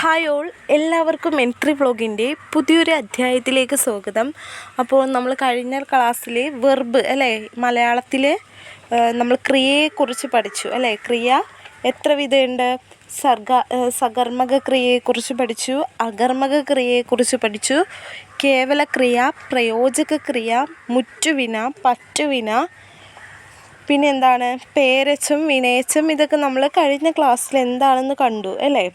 Hi all എല്ലാവർക്കും entry വ്ളോഗിന്റെ പുതിയൊരു അധ്യായത്തിലേക്ക് സ്വാഗതം. അപ്പോൾ നമ്മൾ കഴിഞ്ഞ ക്ലാസ്സിൽ വെർബ് അല്ലേ മലയാളത്തിൽ നമ്മൾ ക്രിയയെക്കുറിച്ച് പഠിച്ചു അല്ലേ? ക്രിയ എത്ര വിധമുണ്ട്? സർഗ സകർമ്മക ക്രിയയെക്കുറിച്ച് പഠിച്ചു അകർമ്മക ക്രിയയെക്കുറിച്ച് പഠിച്ചു കേവല ക്രിയ പ്രയോജക ക്രിയ മുറ്റുവിന പറ്റുവിന പിന്നെ എന്താണ്? പേരച്ചും വിനയച്ചും ഇതൊക്കെ നമ്മൾ കഴിഞ്ഞ ക്ലാസ്സിൽ എന്താണെന്ന് കണ്ടു അല്ലേ?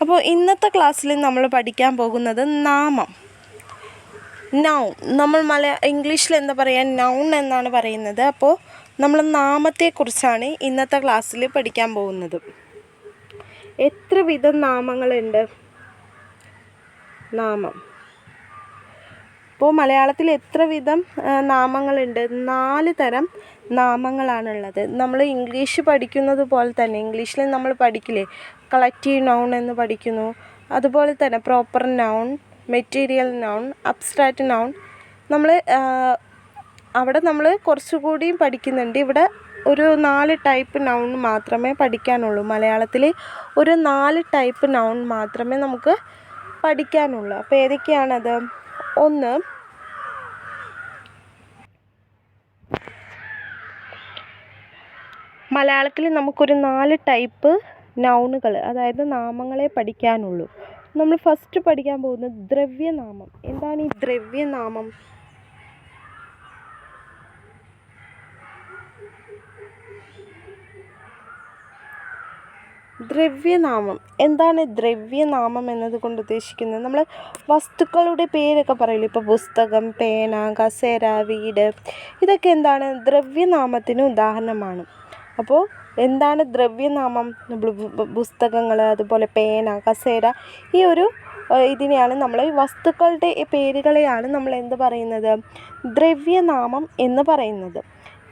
അപ്പോൾ ഇന്നത്തെ ക്ലാസ്സിൽ നമ്മൾ പഠിക്കാൻ പോകുന്നത് നാമം. നൗൺ നമ്മൾ മല ഇംഗ്ലീഷിൽ എന്താ പറയുക? നൗൺ എന്നാണ് പറയുന്നത്. അപ്പോൾ നമ്മൾ നാമത്തെക്കുറിച്ചാണ് ഇന്നത്തെ ക്ലാസ്സിൽ പഠിക്കാൻ പോകുന്നത്. എത്ര വിധം നാമങ്ങളുണ്ട്? നാമം. ഇപ്പോൾ മലയാളത്തിൽ എത്ര വിധം നാമങ്ങളുണ്ട്? നാല് തരം നാമങ്ങളാണുള്ളത്. നമ്മൾ ഇംഗ്ലീഷ് പഠിക്കുന്നത് പോലെ തന്നെ ഇംഗ്ലീഷിൽ നമ്മൾ പഠിക്കില്ലേ? കളക്റ്റീവ് നൗൺ എന്ന് പഠിക്കുന്നു. അതുപോലെ തന്നെ proper noun material noun abstract noun നമ്മൾ അവിടെ നമ്മൾ കുറച്ചുകൂടിയും പഠിക്കുന്നുണ്ട്. ഇവിടെ ഒരു നാല് ടൈപ്പ് നൗൺ മാത്രമേ പഠിക്കാനുള്ളൂ. മലയാളത്തിൽ ഒരു നാല് ടൈപ്പ് നൗൺ മാത്രമേ നമുക്ക് പഠിക്കാനുള്ളൂ. അപ്പോൾ ഏതൊക്കെയാണത്? ഒന്ന് മലയാളത്തിൽ നമുക്കൊരു നാല് ടൈപ്പ് നൗണുകൾ അതായത് നാമങ്ങളെ പഠിക്കാനുള്ളൂ. നമ്മൾ ഫസ്റ്റ് പഠിക്കാൻ പോകുന്നത് ദ്രവ്യനാമം. എന്താണ് ഈ ദ്രവ്യനാമം? ദ്രവ്യനാമം. എന്താണ് ദ്രവ്യനാമം എന്നതുകൊണ്ട് ഉദ്ദേശിക്കുന്നത്? നമ്മൾ വസ്തുക്കളുടെ പേരൊക്കെ പറയില്ലേ? ഇപ്പോൾ പുസ്തകം പേന കസേര വീട് ഇതൊക്കെ എന്താണ്? ദ്രവ്യനാമത്തിന് ഉദാഹരണമാണ്. അപ്പോൾ എന്താണ് ദ്രവ്യനാമം? പുസ്തകങ്ങൾ അതുപോലെ പേന കസേര ഈ ഒരു ഇതിനെയാണ് നമ്മൾ വസ്തുക്കളുടെ പേരുകളെയാണ് നമ്മൾ എന്ത് പറയുന്നത്? ദ്രവ്യനാമം എന്ന് പറയുന്നത്.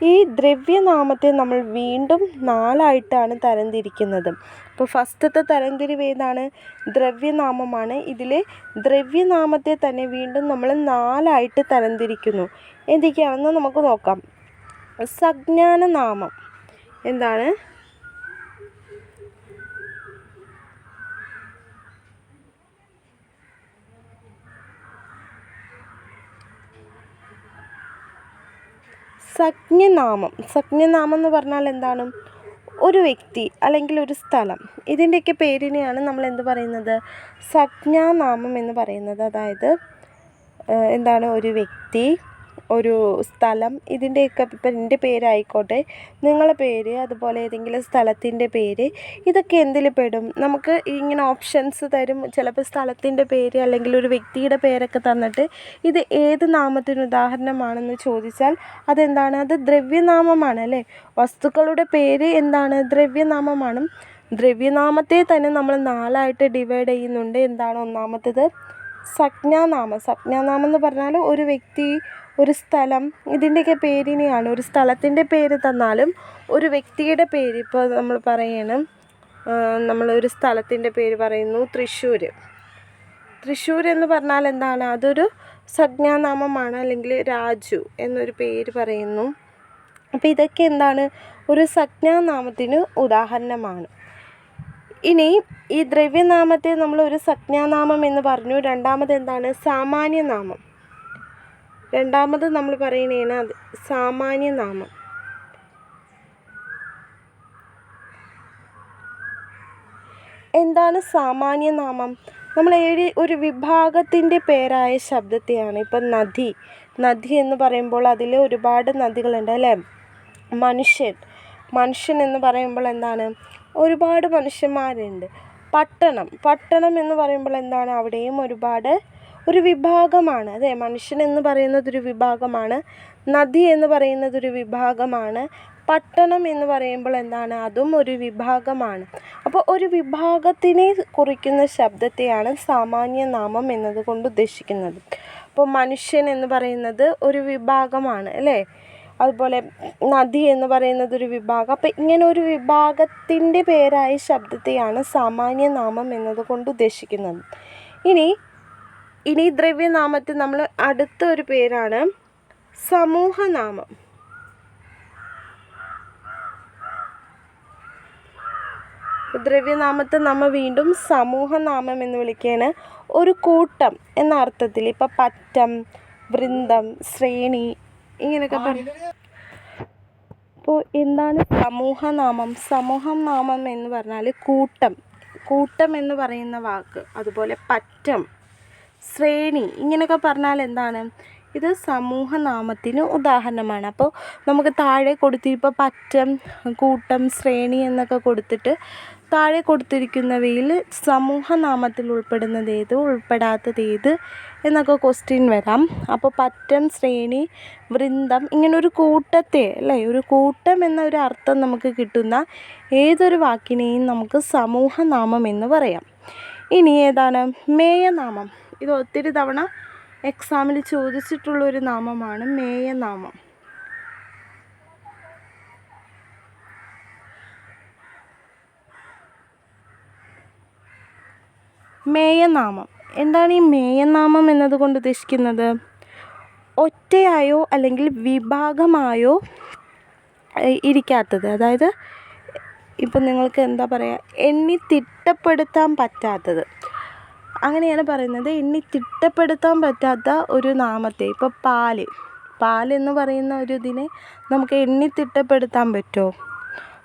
ഈ ദ്രവ്യനാമത്തെ നമ്മൾ വീണ്ടും നാലായിട്ടാണ് തരംതിരിക്കുന്നത്. അപ്പോൾ ഫസ്റ്റത്തെ തരംതിരിവ് ഏതാണ്? ദ്രവ്യനാമമാണ്. ഇതിൽ ദ്രവ്യനാമത്തെ തന്നെ വീണ്ടും നമ്മൾ നാലായിട്ട് തരംതിരിക്കുന്നു. എന്തൊക്കെയാണെന്ന് നമുക്ക് നോക്കാം. സജ്ഞാനനാമം. എന്താണ്? സജ്ഞനാമം. സജ്ഞനാമം എന്ന് പറഞ്ഞാൽ എന്താണ്? ഒരു വ്യക്തി അല്ലെങ്കിൽ ഒരു സ്ഥലം. ഇതിന്റെയൊക്കെ പേരിനെയാണ് നമ്മൾ എന്ത് പറയുന്നത്? സജ്ഞാനാമം എന്ന് പറയുന്നത്. അതായത് എന്താണ്? ഒരു വ്യക്തി ഒരു സ്ഥലം. ഇതിന്റെയൊക്കെ ഇപ്പം എന്റെ പേരായിക്കോട്ടെ. നിങ്ങളുടെ പേര് അതുപോലെ ഏതെങ്കിലും സ്ഥലത്തിന്റെ പേര് ഇതൊക്കെ എന്തിൽ പെടും? നമുക്ക് ഇങ്ങനെ ഓപ്ഷൻസ് തരും. ചിലപ്പോൾ സ്ഥലത്തിന്റെ പേര് അല്ലെങ്കിൽ ഒരു വ്യക്തിയുടെ പേരൊക്കെ തന്നിട്ട് ഇത് ഏത് നാമത്തിന് ഉദാഹരണമാണെന്ന് ചോദിച്ചാൽ അതെന്താണ്? അത് ദ്രവ്യനാമമാണ് അല്ലേ? വസ്തുക്കളുടെ പേര് എന്താണ്? ദ്രവ്യനാമമാണ് ദ്രവ്യനാമത്തെ തന്നെ നമ്മൾ നാലായിട്ട് ഡിവൈഡ് ചെയ്യുന്നുണ്ട്. എന്താണ് ഒന്നാമത്തേത്? സംജ്ഞാനാമം. സംജ്ഞാനാമം എന്ന് പറഞ്ഞാൽ ഒരു വ്യക്തി ഒരു സ്ഥലം ഇതിന്റെയൊക്കെ പേരിനെയാണ് ഒരു സ്ഥലത്തിന്റെ പേര് തന്നാലും ഒരു വ്യക്തിയുടെ പേര് ഇപ്പോൾ നമ്മൾ പറയണം. നമ്മൾ ഒരു സ്ഥലത്തിന്റെ പേര് പറയുന്നു തൃശ്ശൂർ തൃശ്ശൂർ എന്ന് പറഞ്ഞാൽ എന്താണ്? അതൊരു സംജ്ഞാനാമമാണ് അല്ലെങ്കിൽ രാജു എന്നൊരു പേര് പറയുന്നു. അപ്പോൾ ഇതൊക്കെ എന്താണ്? ഒരു സംജ്ഞാനാമത്തിന് ഉദാഹരണമാണ്. ഇനി ഈ ദ്രവ്യനാമത്തെ നമ്മൾ ഒരു സംജ്ഞാനാമം എന്ന് പറഞ്ഞു. രണ്ടാമത് എന്താണ്? സാമാന്യനാമം. രണ്ടാമത് നമ്മൾ പറയണേന അത് സാമാന്യനാമം എന്താണ് സാമാന്യനാമം നമ്മൾ ഏഴ് ഒരു വിഭാഗത്തിന്റെ പേരായ ശബ്ദത്തെയാണ് ഇപ്പം നദി. നദി എന്ന് പറയുമ്പോൾ അതിൽ ഒരുപാട് നദികളുണ്ട് അല്ലേ? മനുഷ്യൻ. മനുഷ്യൻ എന്ന് പറയുമ്പോൾ എന്താണ്? ഒരുപാട് മനുഷ്യന്മാരുണ്ട്. പട്ടണം. പട്ടണം എന്ന് പറയുമ്പോൾ എന്താണ്? അവിടെയും ഒരുപാട് ഒരു വിഭാഗമാണ്. അതെ മനുഷ്യൻ എന്ന് പറയുന്നതൊരു വിഭാഗമാണ്. നദി എന്ന് പറയുന്നതൊരു വിഭാഗമാണ്. പട്ടണം എന്ന് പറയുമ്പോൾ എന്താണ്? അതും ഒരു വിഭാഗമാണ്. അപ്പോൾ ഒരു വിഭാഗത്തിനെ കുറിക്കുന്ന ശബ്ദത്തെയാണ് സാമാന്യ നാമം എന്നതുകൊണ്ട് ഉദ്ദേശിക്കുന്നത്. അപ്പോൾ മനുഷ്യൻ എന്ന് പറയുന്നത് ഒരു വിഭാഗമാണ് അല്ലേ? അതുപോലെ നദി എന്ന് പറയുന്നത് ഒരു വിഭാഗം. അപ്പം ഇങ്ങനെ ഒരു വിഭാഗത്തിന്റെ പേരായ ശബ്ദത്തെയാണ് സാമാന്യ നാമം എന്നതുകൊണ്ട് ഉദ്ദേശിക്കുന്നത്. ഇനി ഇനി ദ്രവ്യനാമത്തിൽ നമ്മൾ അടുത്ത ഒരു പേരാണ് സമൂഹനാമം. ദ്രവ്യനാമത്തെ നമ്മൾ വീണ്ടും സമൂഹനാമം എന്ന് വിളിക്കുകയാണ്. ഒരു കൂട്ടം എന്ന അർത്ഥത്തിൽ ഇപ്പം പറ്റം വൃന്ദം ശ്രേണി ഇങ്ങനെയൊക്കെ പറയും അപ്പോൾ എന്താണ് സമൂഹനാമം? സമൂഹം നാമം എന്ന് പറഞ്ഞാൽ കൂട്ടം. കൂട്ടം എന്ന് പറയുന്ന വാക്ക്. അതുപോലെ പറ്റം. ശ്രേണി ഇങ്ങനെയൊക്കെ പറഞ്ഞാൽ എന്താണ്? ഇത് സമൂഹനാമത്തിന് ഉദാഹരണമാണ്. അപ്പോൾ നമുക്ക് താഴെ കൊടുത്തിരിപ്പോൾ പറ്റം കൂട്ടം ശ്രേണി എന്നൊക്കെ കൊടുത്തിട്ട് താഴെ കൊടുത്തിരിക്കുന്നവയിൽ സമൂഹനാമത്തിൽ ഉൾപ്പെടുന്നത് ഏത്? ഉൾപ്പെടാത്തത് ഏത്? എന്നൊക്കെ ക്വസ്റ്റ്യൻ വരാം. അപ്പോൾ പറ്റം ശ്രേണി വൃന്ദം ഇങ്ങനെ ഒരു കൂട്ടത്തെ അല്ലേ? ഒരു കൂട്ടം എന്ന ഒരു അർത്ഥം നമുക്ക് കിട്ടുന്ന ഏതൊരു വാക്കിനെയും നമുക്ക് സമൂഹനാമം എന്ന് പറയാം. ഇനി ഏതാണ്? മേയനാമം. ഇത് ഒത്തിരി തവണ എക്സാമിൽ ചോദിച്ചിട്ടുള്ളൊരു നാമമാണ് മേയനാമം മേയനാമം എന്താണ് ഈ മേയനാമം എന്നതുകൊണ്ട് ഉദ്ദേശിക്കുന്നത്? ഒറ്റയായോ അല്ലെങ്കിൽ വിഭാഗമായോ ഇരിക്കാത്തത്. അതായത് ഇപ്പം നിങ്ങൾക്ക് എന്താ പറയുക എണ്ണി തിട്ടപ്പെടുത്താൻ പറ്റാത്തത്. അങ്ങനെയാണ് പറയുന്നത്. എണ്ണി തിട്ടപ്പെടുത്താൻ പറ്റാത്ത ഒരു നാമത്തെ. ഇപ്പോൾ പാൽ. പാൽ എന്ന് പറയുന്ന ഒരു ഇതിനെ നമുക്ക് എണ്ണി തിട്ടപ്പെടുത്താൻ പറ്റുമോ?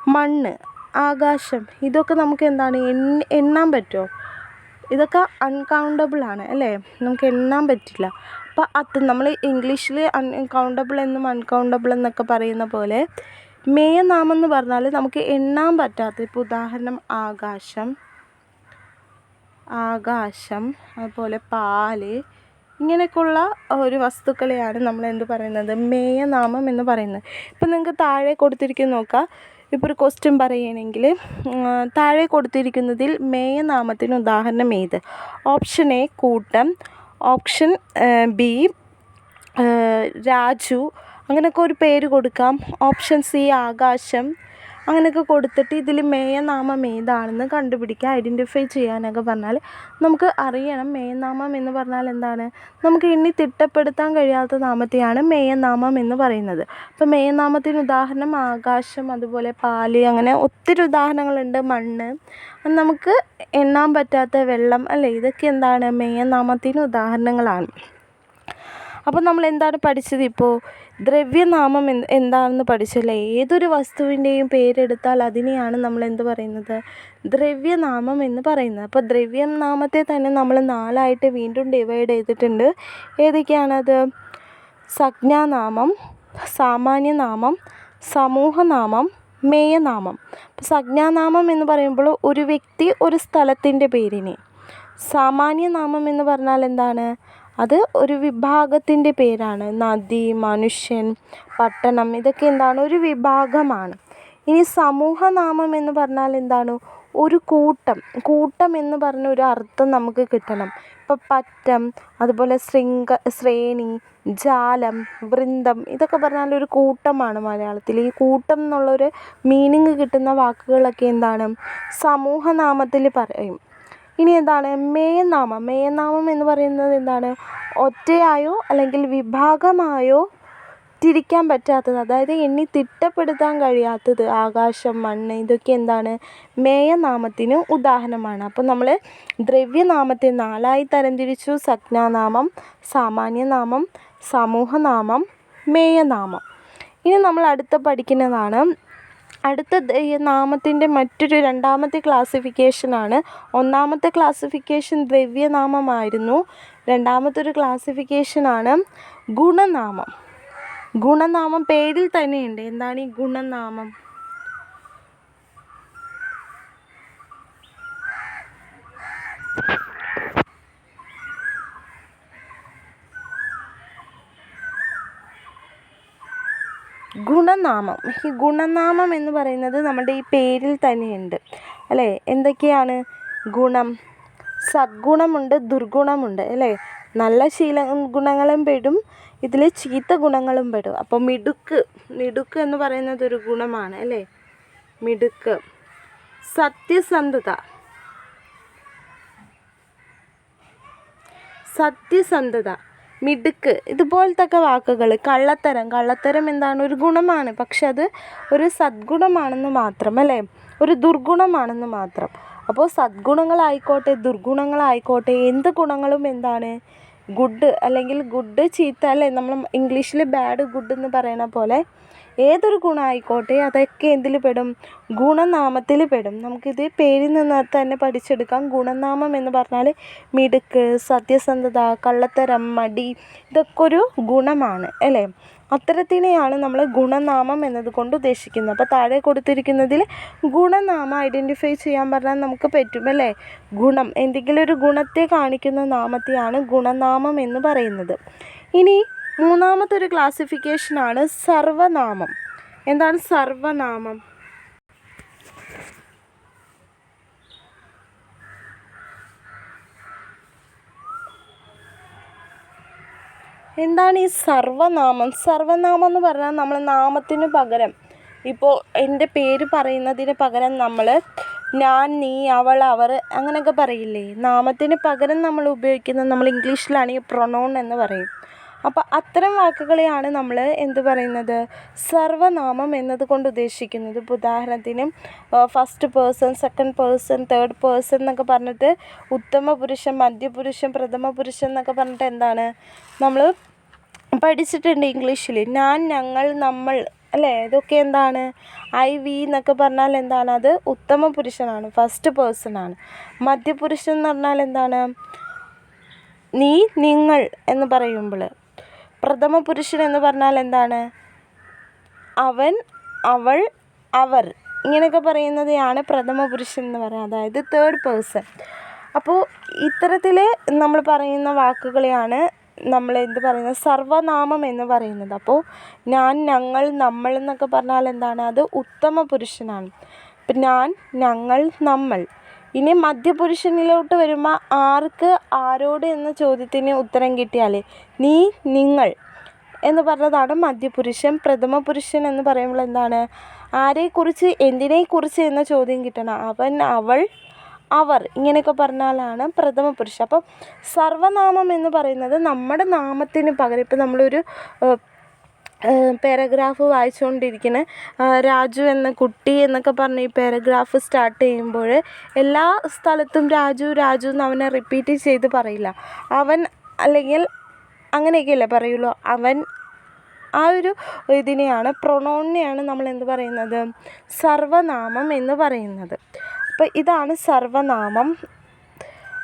മണ്ണ് ആകാശം ഇതൊക്കെ നമുക്ക് എന്താണ്? എണ്ണി എണ്ണാൻ പറ്റുമോ? ഇതൊക്കെ അൺകൗണ്ടബിൾ ആണ് അല്ലേ? നമുക്ക് എണ്ണാൻ പറ്റില്ല. അപ്പോൾ അത് നമ്മൾ ഇംഗ്ലീഷിൽ അൺകൗണ്ടബിൾ എന്നും അൺകൗണ്ടബിൾ എന്നൊക്കെ പറയുന്ന പോലെ മേയനാമം എന്ന് പറഞ്ഞാൽ നമുക്ക് എണ്ണാൻ പറ്റാത്ത ഇപ്പോൾ ഉദാഹരണം ആകാശം ആകാശം അതുപോലെ പാൽ ഇങ്ങനെയൊക്കെയുള്ള ഒരു വസ്തുക്കളെയാണ് നമ്മൾ എന്ത് പറയുന്നത്? മേയനാമം എന്ന് പറയുന്നത്. ഇപ്പം നിങ്ങൾക്ക് താഴെ കൊടുത്തിരിക്കുന്ന നോക്കുക ഇപ്പോൾ ഒരു ക്വസ്റ്റ്യൻ പറയുകയാണെങ്കിൽ താഴെ കൊടുത്തിരിക്കുന്നതിൽ മേയനാമത്തിന് ഉദാഹരണം ഏത്? ഓപ്ഷൻ എ കൂട്ടം. Option B Raju. അങ്ങനെയൊക്കെ ഒരു പേര് കൊടുക്കാം. ഓപ്ഷൻ സി ആകാശം. അങ്ങനെയൊക്കെ കൊടുത്തിട്ട് ഇതിൽ മേയനാമം ഏതാണെന്ന് കണ്ടുപിടിക്കുക ഐഡന്റിഫൈ ചെയ്യാനൊക്കെ പറഞ്ഞാൽ നമുക്ക് അറിയണം. മേയനാമം എന്ന് പറഞ്ഞാൽ എന്താണ്? നമുക്ക് എണ്ണി തിട്ടപ്പെടുത്താൻ കഴിയാത്ത നാമത്തെയാണ് മേയനാമം എന്ന് പറയുന്നത്. അപ്പോൾ മേയനാമത്തിന് ഉദാഹരണം ആകാശം അതുപോലെ പാൽ അങ്ങനെ ഒത്തിരി ഉദാഹരണങ്ങളുണ്ട്. മണ്ണ്. നമുക്ക് എണ്ണാൻ പറ്റാത്ത വെള്ളം അല്ലേ? ഇതൊക്കെ എന്താണ്? മേയനാമത്തിന് ഉദാഹരണങ്ങളാണ്. അപ്പോൾ നമ്മൾ എന്താണ് പഠിച്ചത് ഇപ്പോൾ ദ്രവ്യനാമം എന്ത് എന്താണെന്ന് പഠിച്ചല്ലേ? ഏതൊരു വസ്തുവിന്റെയും പേരെടുത്താൽ അതിനെയാണ് നമ്മൾ എന്ത് പറയുന്നത്? ദ്രവ്യനാമം എന്ന് പറയുന്നത്. അപ്പോൾ ദ്രവ്യനാമത്തെ തന്നെ നമ്മൾ നാലായിട്ട് വീണ്ടും ഡിവൈഡ് ചെയ്തിട്ടുണ്ട്. ഏതൊക്കെയാണത്? സജ്ഞാനാമം സാമാന്യനാമം സമൂഹനാമം മേയനാമം. സംജ്ഞാനാമം എന്ന് പറയുമ്പോൾ ഒരു വ്യക്തി ഒരു സ്ഥലത്തിന്റെ പേരിനെ. സാമാന്യനാമം എന്ന് പറഞ്ഞാൽ എന്താണ്? അത് ഒരു വിഭാഗത്തിന്റെ പേരാണ്. നദി മനുഷ്യൻ പട്ടണം ഇതൊക്കെ എന്താണ്? ഒരു വിഭാഗമാണ്. ഇനി സമൂഹനാമം എന്ന് പറഞ്ഞാൽ എന്താണ്? ഒരു കൂട്ടം. കൂട്ടം എന്ന് പറഞ്ഞ ഒരു അർത്ഥം നമുക്ക് കിട്ടണം. ഇപ്പം പറ്റം അതുപോലെ ശൃംഗ ശ്രേണി ജാലം വൃന്ദം ഇതൊക്കെ പറഞ്ഞാൽ ഒരു കൂട്ടമാണ് മലയാളത്തിൽ. ഈ കൂട്ടം എന്നുള്ളൊരു മീനിങ് കിട്ടുന്ന വാക്കുകളൊക്കെ എന്താണ്? സമൂഹനാമത്തിൽ പറയും. ഇനി എന്താണ്? മേയനാമം. മേയനാമം എന്ന് പറയുന്നത് എന്താണ്? ഒറ്റയായോ അല്ലെങ്കിൽ വിഭാഗമായോ തിരിക്കാൻ പറ്റാത്തത് അതായത് എണ്ണി തിട്ടപ്പെടുത്താൻ കഴിയാത്തത് ആകാശം മണ്ണ് ഇതൊക്കെ എന്താണ്? മേയനാമത്തിന് ഉദാഹരണമാണ്. അപ്പോൾ നമ്മൾ ദ്രവ്യനാമത്തെ നാലായി തരംതിരിച്ചു. സജ്ഞാനാമം സാമാന്യനാമം സമൂഹനാമം മേയനാമം. ഇനി നമ്മൾ അടുത്ത പഠിക്കുന്നതാണ് അടുത്ത നാമത്തിന്റെ മറ്റൊരു രണ്ടാമത്തെ ക്ലാസിഫിക്കേഷനാണ്. ഒന്നാമത്തെ ക്ലാസിഫിക്കേഷൻ ദ്രവ്യനാമമായിരുന്നു. രണ്ടാമത്തെ ഒരു ക്ലാസിഫിക്കേഷനാണ് ഗുണനാമം. ഗുണനാമം പേരിൽ തന്നെയുണ്ട്. എന്താണ് ഈ ഗുണനാമം? ഗുണനാമം. ഈ ഗുണനാമം എന്ന് പറയുന്നത് നമ്മുടെ ഈ പേരിൽ തന്നെയുണ്ട്. അല്ലേ? എന്തൊക്കെയാണ് ഗുണം? സദ്ഗുണമുണ്ട് ദുർഗുണമുണ്ട് അല്ലേ? നല്ല ശീല ഗുണങ്ങളും പെടും ഇതിൽ ചീത്ത ഗുണങ്ങളും പെടും. അപ്പോൾ മിടുക്ക് മിടുക്ക് എന്ന് പറയുന്നത് ഒരു ഗുണമാണ് അല്ലേ? മിടുക്ക്. സത്യസന്ധത. സത്യസന്ധത. മിടുക്ക് ഇതുപോലത്തൊക്കെ വാക്കുകൾ കള്ളത്തരം. കള്ളത്തരം എന്താണ്? ഒരു ഗുണമാണ്. പക്ഷെ അത് ഒരു സദ്ഗുണമാണെന്ന് മാത്രം അല്ലേ ഒരു ദുർഗുണമാണെന്ന് മാത്രം. അപ്പോൾ സദ്ഗുണങ്ങളായിക്കോട്ടെ ദുർഗുണങ്ങളായിക്കോട്ടെ എന്ത് ഗുണങ്ങളും എന്താണ്? ഗുഡ് അല്ലെങ്കിൽ ഗുഡ് ചീത്ത അല്ലേ? നമ്മൾ ഇംഗ്ലീഷിൽ ബാഡ് ഗുഡ് എന്ന് പറയുന്ന പോലെ ഏതൊരു ഗുണമായിക്കോട്ടെ അതൊക്കെ എന്തിൽ പെടും? ഗുണനാമത്തിൽ പെടും. നമുക്കിത് പേരിൽ നിന്ന് തന്നെ പഠിച്ചെടുക്കാം. ഗുണനാമം എന്ന് പറഞ്ഞാൽ മിടുക്ക് സത്യസന്ധത കള്ളത്തരം മടി ഇതൊക്കെ ഒരു ഗുണമാണ് അല്ലേ? അത്തരത്തിനെയാണ് നമ്മൾ ഗുണനാമം എന്നതുകൊണ്ട് ഉദ്ദേശിക്കുന്നത്. അപ്പോൾ താഴെ കൊടുത്തിരിക്കുന്നതിൽ ഗുണനാമം ഐഡന്റിഫൈ ചെയ്യാൻ പറഞ്ഞാൽ നമുക്ക് പറ്റും അല്ലേ? ഗുണം എന്തെങ്കിലും ഒരു ഗുണത്തെ കാണിക്കുന്ന നാമത്തെയാണ് ഗുണനാമം എന്ന് പറയുന്നത്. ഇനി മൂന്നാമത്തെ ഒരു ക്ലാസിഫിക്കേഷനാണ് സർവനാമം. എന്താണ് സർവനാമം? എന്താണ് ഈ സർവനാമം? സർവനാമം എന്ന് പറഞ്ഞാൽ നമ്മൾ നാമത്തിന് പകരം. ഇപ്പോൾ എന്റെ പേര് പറയുന്നതിന് പകരം നമ്മൾ ഞാൻ നീ അവൾ അവർ അങ്ങനെയൊക്കെ പറയില്ലേ? നാമത്തിന് പകരം നമ്മൾ ഉപയോഗിക്കുന്നത് നമ്മൾ ഇംഗ്ലീഷിലാണെങ്കിൽ പ്രൊണൗൺ എന്ന് പറയും. അപ്പോൾ അത്തരം വാക്കുകളെയാണ് നമ്മൾ എന്ത് പറയുന്നത്? സർവനാമം എന്നതുകൊണ്ട് ഉദ്ദേശിക്കുന്നത്. ഇപ്പോൾ ഉദാഹരണത്തിന് first person second person third person എന്നൊക്കെ പറഞ്ഞിട്ട് ഉത്തമ പുരുഷൻ മധ്യപുരുഷൻ പ്രഥമ പുരുഷൻ എന്നൊക്കെ പറഞ്ഞിട്ട് എന്താണ്? നമ്മൾ പഠിച്ചിട്ടുണ്ട് ഇംഗ്ലീഷിൽ ഞാൻ ഞങ്ങൾ നമ്മൾ അല്ലേ? ഇതൊക്കെ എന്താണ്? ഐ വി എന്നൊക്കെ പറഞ്ഞാൽ എന്താണ്? അത് ഉത്തമ പുരുഷനാണ് ഫസ്റ്റ് പേഴ്സണാണ് മധ്യപുരുഷൻ എന്ന് പറഞ്ഞാൽ എന്താണ്? നീ നിങ്ങൾ എന്ന് പറയുമ്പോൾ പ്രഥമ പുരുഷൻ എന്ന് പറഞ്ഞാൽ എന്താണ്? അവൻ അവൾ അവർ. ഇങ്ങനെയൊക്കെ പറയുന്നതെയാണ് പ്രഥമ പുരുഷൻ എന്ന് പറയുന്നത്. അതായത് തേർഡ് പേഴ്സൺ അപ്പോൾ ഇത്തരത്തിൽ നമ്മൾ പറയുന്ന വാക്കുകളെയാണ് നമ്മൾ എന്ത് പറയുന്നത്? സർവനാമം എന്ന് പറയുന്നത്. അപ്പോൾ ഞാൻ ഞങ്ങൾ നമ്മൾ എന്നൊക്കെ പറഞ്ഞാൽ എന്താണ്? അത് ഉത്തമ പുരുഷനാണ്. ഇപ്പം ഞാൻ ഞങ്ങൾ നമ്മൾ. ഇനി മധ്യപുരുഷനിലോട്ട് വരുമ്പോൾ ആർക്ക് ആരോട് എന്ന ചോദ്യത്തിന് ഉത്തരം കിട്ടിയാൽ നീ നിങ്ങൾ എന്ന് പറഞ്ഞതാണ് മധ്യപുരുഷൻ. പ്രഥമ പുരുഷൻ എന്ന് പറയുമ്പോൾ എന്താണ്? ആരെക്കുറിച്ച് എന്തിനെക്കുറിച്ച് എന്ന ചോദ്യം കിട്ടണം. അവൻ അവൾ അവർ ഇങ്ങനെയൊക്കെ പറഞ്ഞാലാണ് പ്രഥമ പുരുഷൻ. അപ്പം സർവനാമം എന്ന് പറയുന്നത് നമ്മുടെ നാമത്തിന് പകരം. ഇപ്പം നമ്മളൊരു പാരഗ്രാഫ് വായിച്ചുകൊണ്ടിരിക്കുന്നത് രാജു എന്ന കുട്ടി എന്നൊക്കെ പറഞ്ഞ് ഈ പാരഗ്രാഫ് സ്റ്റാർട്ട് ചെയ്യുമ്പോൾ എല്ലാ സ്ഥലത്തും രാജു രാജു എന്ന് അവനെ റിപ്പീറ്റ് ചെയ്ത് പറയില്ല. അവൻ അല്ലെങ്കിൽ അങ്ങനെയൊക്കെയല്ലേ പറയുള്ളൂ. അവൻ ആ ഒരു ഇതിനെയാണ് പ്രൊണൗണിനെയാണ് നമ്മൾ എന്ത് പറയുന്നത്? സർവനാമം എന്ന് പറയുന്നത്. അപ്പോൾ ഇതാണ് സർവനാമം.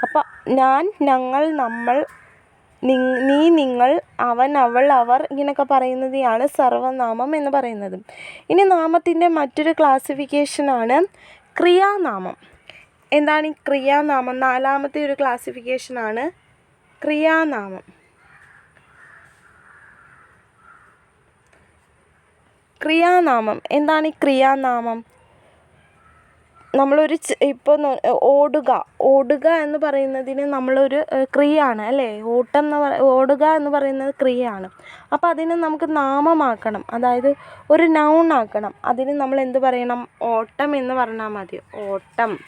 അപ്പോൾ ഞാൻ ഞങ്ങൾ നമ്മൾ നീ നിങ്ങൾ അവൻ അവൾ അവർ ഇങ്ങനെയൊക്കെ ആണ് സർവനാമം എന്ന് പറയുന്നത്. ഇനി നാമത്തിന്റെ മറ്റൊരു ക്ലാസിഫിക്കേഷനാണ് ക്രിയാനാമം. എന്താണ് ഈ ക്രിയാനാമം? നാലാമത്തെ ഒരു ക്ലാസിഫിക്കേഷനാണ് ക്രിയാനാമം. ക്രിയാനാമം. എന്താണ് ഈ ക്രിയാനാമം? നമ്മളൊരു ഇപ്പോൾ ഓടുക. ഓടുക എന്ന് പറയുന്നതിന് നമ്മളൊരു ക്രിയയാണ് അല്ലേ? ഓട്ടം എന്ന് പറ ഓടുക എന്ന് പറയുന്നത് ക്രിയയാണ്. അപ്പോൾ അതിനെ നമുക്ക് നാമമാക്കണം. അതായത് ഒരു നൗൺ ആക്കണം. അതിന് നമ്മൾ എന്ത് പറയണം? ഓട്ടം എന്ന് പറഞ്ഞാൽ മതി. ഓട്ടം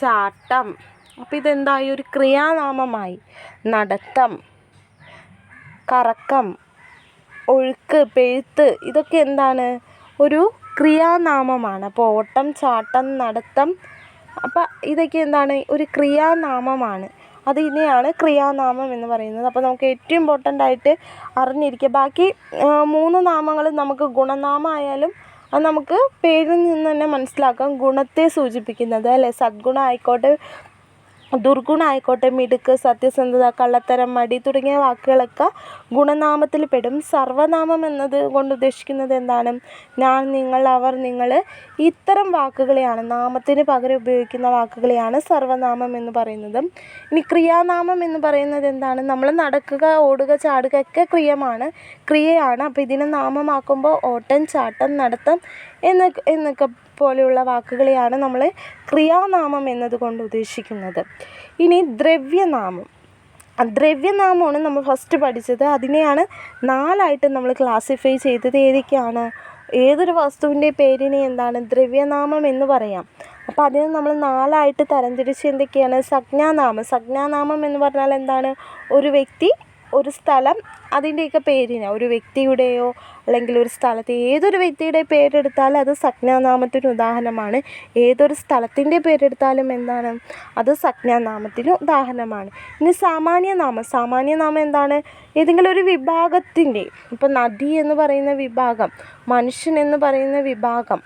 ചാട്ടം. അപ്പോൾ ഇതെന്തായി? ഒരു ക്രിയാനാമമായി. നടത്തം കറക്കം ഒഴുക്ക് പെഴുത്ത് ഇതൊക്കെ എന്താണ്? ഒരു ക്രിയാനാമമാണ്. അപ്പോൾ ഓട്ടം ചാട്ടം നടത്തം. അപ്പോൾ ഇതൊക്കെ എന്താണ്? ഒരു ക്രിയാനാമമാണ്. അതിനെയാണ് ക്രിയാനാമം എന്ന് പറയുന്നത്. അപ്പോൾ നമുക്ക് ഏറ്റവും ഇമ്പോർട്ടന്റ് ആയിട്ട് അറിഞ്ഞിരിക്കുക. ബാക്കി മൂന്ന് നാമങ്ങളും നമുക്ക് ഗുണനാമമായാലും അത് നമുക്ക് പേരിൽ നിന്ന് തന്നെ മനസ്സിലാക്കാം. ഗുണത്തെ സൂചിപ്പിക്കുന്നത് അല്ലേ? സദ്ഗുണം ആയിക്കോട്ടെ ദുർഗുണം ആയിക്കോട്ടെ മിടുക്ക് സത്യസന്ധത കള്ളത്തരം മടി തുടങ്ങിയ വാക്കുകളൊക്കെ ഗുണനാമത്തിൽ പെടും. സർവനാമം എന്നത് കൊണ്ട് ഉദ്ദേശിക്കുന്നത് എന്താണ്? ഞാൻ നിങ്ങൾ അവർ നിങ്ങൾ ഇത്തരം വാക്കുകളെയാണ് നാമത്തിന് പകരം ഉപയോഗിക്കുന്ന വാക്കുകളെയാണ് സർവനാമം എന്ന് പറയുന്നത്. ഇനി ക്രിയാനാമം എന്ന് പറയുന്നത് എന്താണ്? നമ്മൾ നടക്കുക ഓടുക ചാടുക ഒക്കെ ക്രിയമാണ് ക്രിയയാണ്. അപ്പോൾ ഇതിനെ നാമമാക്കുമ്പോൾ ഓട്ടം ചാട്ടം നടത്തം എന്നൊക്കെ എന്നൊക്കെ പോലെയുള്ള വാക്കുകളെയാണ് നമ്മൾ ക്രിയാനാമം എന്നതുകൊണ്ട് ഉദ്ദേശിക്കുന്നത്. ഇനി ദ്രവ്യനാമം. ദ്രവ്യനാമമാണ് നമ്മൾ ഫസ്റ്റ് പഠിച്ചത്. അതിനെയാണ് നാലായിട്ട് നമ്മൾ ക്ലാസിഫൈ ചെയ്തത്. ഏതൊക്കെയാണ്? ഏതൊരു വസ്തുവിന്റെ പേരിനെ എന്താണ്? ദ്രവ്യനാമം എന്ന് പറയാം. അപ്പോൾ അതിനെ നമ്മൾ നാലായിട്ട് തരംതിരിച്ച് എന്തൊക്കെയാണ്? സംജ്ഞാനാമം. സംജ്ഞാനാമം എന്ന് പറഞ്ഞാൽ എന്താണ്? ഒരു വ്യക്തി ഒരു സ്ഥലം അതിന്റെയൊക്കെ പേരിന്. ഒരു വ്യക്തിയുടെയോ അല്ലെങ്കിൽ ഒരു സ്ഥലത്തെ ഏതൊരു വ്യക്തിയുടെ പേരെടുത്താലും അത് സംജ്ഞാനാമത്തിന് ഉദാഹരണമാണ്. ഏതൊരു സ്ഥലത്തിന്റെ പേരെടുത്താലും എന്താണ്? അത് സംജ്ഞാനാമത്തിന് ഉദാഹരണമാണ്. ഇനി സാമാന്യനാമം സാമാന്യനാമം എന്താണ്? ഏതെങ്കിലും ഒരു വിഭാഗത്തിന്റെ ഇപ്പം നദി എന്ന് പറയുന്ന വിഭാഗം മനുഷ്യൻ എന്ന് പറയുന്ന വിഭാഗം.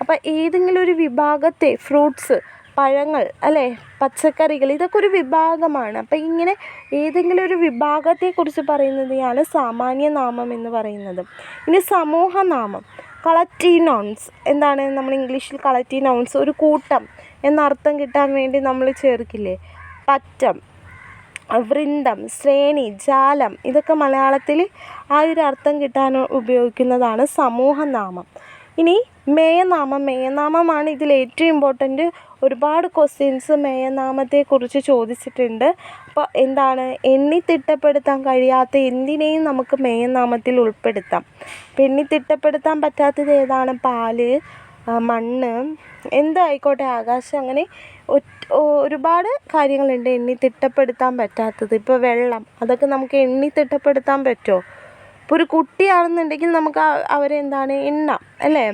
അപ്പം ഏതെങ്കിലും ഒരു വിഭാഗത്തെ ഫ്രൂട്ട്സ് പഴങ്ങൾ അല്ലേ? പച്ചക്കറികൾ ഇതൊക്കെ ഒരു വിഭാഗമാണ്. അപ്പം ഇങ്ങനെ ഏതെങ്കിലും ഒരു വിഭാഗത്തെക്കുറിച്ച് പറയുന്നതിനാണ് സാമാന്യനാമം എന്ന് പറയുന്നത്. ഇനി സമൂഹനാമം കളക്റ്റീവ് നൗൺസ് എന്താണ് നമ്മൾ ഇംഗ്ലീഷിൽ കളക്റ്റീവ് നൗൺസ് ഒരു കൂട്ടം എന്നർത്ഥം കിട്ടാൻ വേണ്ടി നമ്മൾ ചേർക്കില്ലേ? പറ്റം വൃന്ദം ശ്രേണി ജാലം. ഇതൊക്കെ മലയാളത്തിൽ ആ ഒരു അർത്ഥം കിട്ടാൻ ഉപയോഗിക്കുന്നതാണ് സമൂഹനാമം ഇനി മേയനാമം. മേയനാമമാണ് ഇതിൽ ഏറ്റവും ഇമ്പോർട്ടന്റ് ഒരുപാട് ക്വസ്റ്റ്യൻസ് മേയനാമത്തെക്കുറിച്ച് ചോദിച്ചിട്ടുണ്ട്. അപ്പോൾ എന്താണ്? എണ്ണി തിട്ടപ്പെടുത്താൻ കഴിയാത്ത എന്തിനേയും നമുക്ക് മേയനാമത്തിൽ ഉൾപ്പെടുത്താം. അപ്പം എണ്ണി തിട്ടപ്പെടുത്താൻ പറ്റാത്തത് ഏതാണ്? പാൽ മണ്ണ് എന്തായിക്കോട്ടെ ആകാശം അങ്ങനെ ഒരുപാട് കാര്യങ്ങളുണ്ട് എണ്ണി തിട്ടപ്പെടുത്താൻ പറ്റാത്തത്. ഇപ്പോൾ വെള്ളം അതൊക്കെ നമുക്ക് എണ്ണി തിട്ടപ്പെടുത്താൻ പറ്റുമോ ഇപ്പോൾ ഒരു കുട്ടിയാണെന്നുണ്ടെങ്കിൽ നമുക്ക് അവരെന്താണ്? എണ്ണാം അല്ലേ?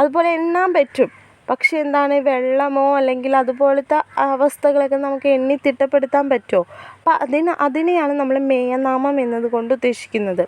അതുപോലെ എണ്ണാൻ പറ്റും. പക്ഷേ എന്താണ് വെള്ളമോ അല്ലെങ്കിൽ അതുപോലത്തെ അവസ്ഥകളൊക്കെ നമുക്ക് എണ്ണി തിട്ടപ്പെടുത്താൻ പറ്റുമോ? അപ്പം അതിന് അതിനെയാണ് നമ്മൾ മേയനാമം എന്നതുകൊണ്ട് ഉദ്ദേശിക്കുന്നത്.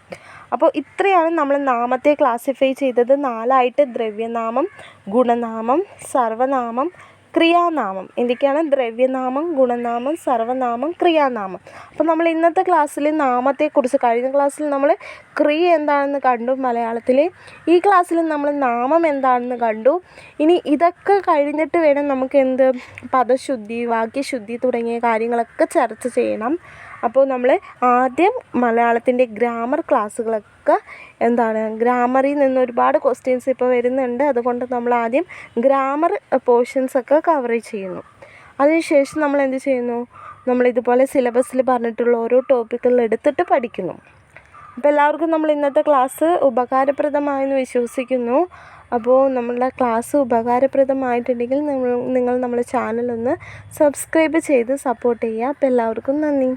അപ്പോൾ ഇത്രയാണ് നമ്മൾ നാമത്തെ ക്ലാസിഫൈ ചെയ്തത്. നാലായിട്ട് ദ്രവ്യനാമം ഗുണനാമം സർവനാമം ക്രിയാനാമം. എന്തൊക്കെയാണ്? ദ്രവ്യനാമം ഗുണനാമം സർവനാമം ക്രിയാനാമം. അപ്പോൾ നമ്മൾ ഇന്നത്തെ ക്ലാസ്സിൽ നാമത്തെക്കുറിച്ച് കഴിഞ്ഞ ക്ലാസ്സിൽ നമ്മൾ ക്രിയ എന്താണെന്ന് കണ്ടു മലയാളത്തിൽ. ഈ ക്ലാസ്സിൽ നമ്മൾ നാമം എന്താണെന്ന് കണ്ടു. ഇനി ഇതൊക്കെ കഴിഞ്ഞിട്ട് വേണം നമുക്ക് എന്ത്? പദശുദ്ധി വാക്യശുദ്ധി തുടങ്ങിയ കാര്യങ്ങളൊക്കെ ചർച്ച ചെയ്യണം. അപ്പോൾ നമ്മൾ ആദ്യം മലയാളത്തിന്റെ ഗ്രാമർ ക്ലാസ്സുകളൊക്കെ എന്താണ് ഗ്രാമറിൽ നിന്ന് ഒരുപാട് ക്വസ്റ്റ്യൻസ് ഇപ്പോൾ വരുന്നുണ്ട്. അതുകൊണ്ട് നമ്മൾ ആദ്യം ഗ്രാമർ പോർഷൻസൊക്കെ കവർ ചെയ്യുന്നു. അതിനുശേഷം നമ്മൾ എന്ത് ചെയ്യുന്നു? നമ്മൾ ഇതുപോലെ സിലബസിൽ പറഞ്ഞിട്ടുള്ള ഓരോ ടോപ്പിക്കുകൾ എടുത്തിട്ട് പഠിക്കുന്നു. അപ്പോൾ എല്ലാവർക്കും നമ്മൾ ഇന്നത്തെ ക്ലാസ് ഉപകാരപ്രദമായെന്ന് വിശ്വസിക്കുന്നു. അപ്പോൾ നമ്മളുടെ ക്ലാസ് ഉപകാരപ്രദമായിട്ടുണ്ടെങ്കിൽ നിങ്ങൾ നിങ്ങൾ നമ്മുടെ ചാനലൊന്ന് സബ്സ്ക്രൈബ് ചെയ്ത് സപ്പോർട്ട് ചെയ്യുക. അപ്പോൾ എല്ലാവർക്കും നന്ദി.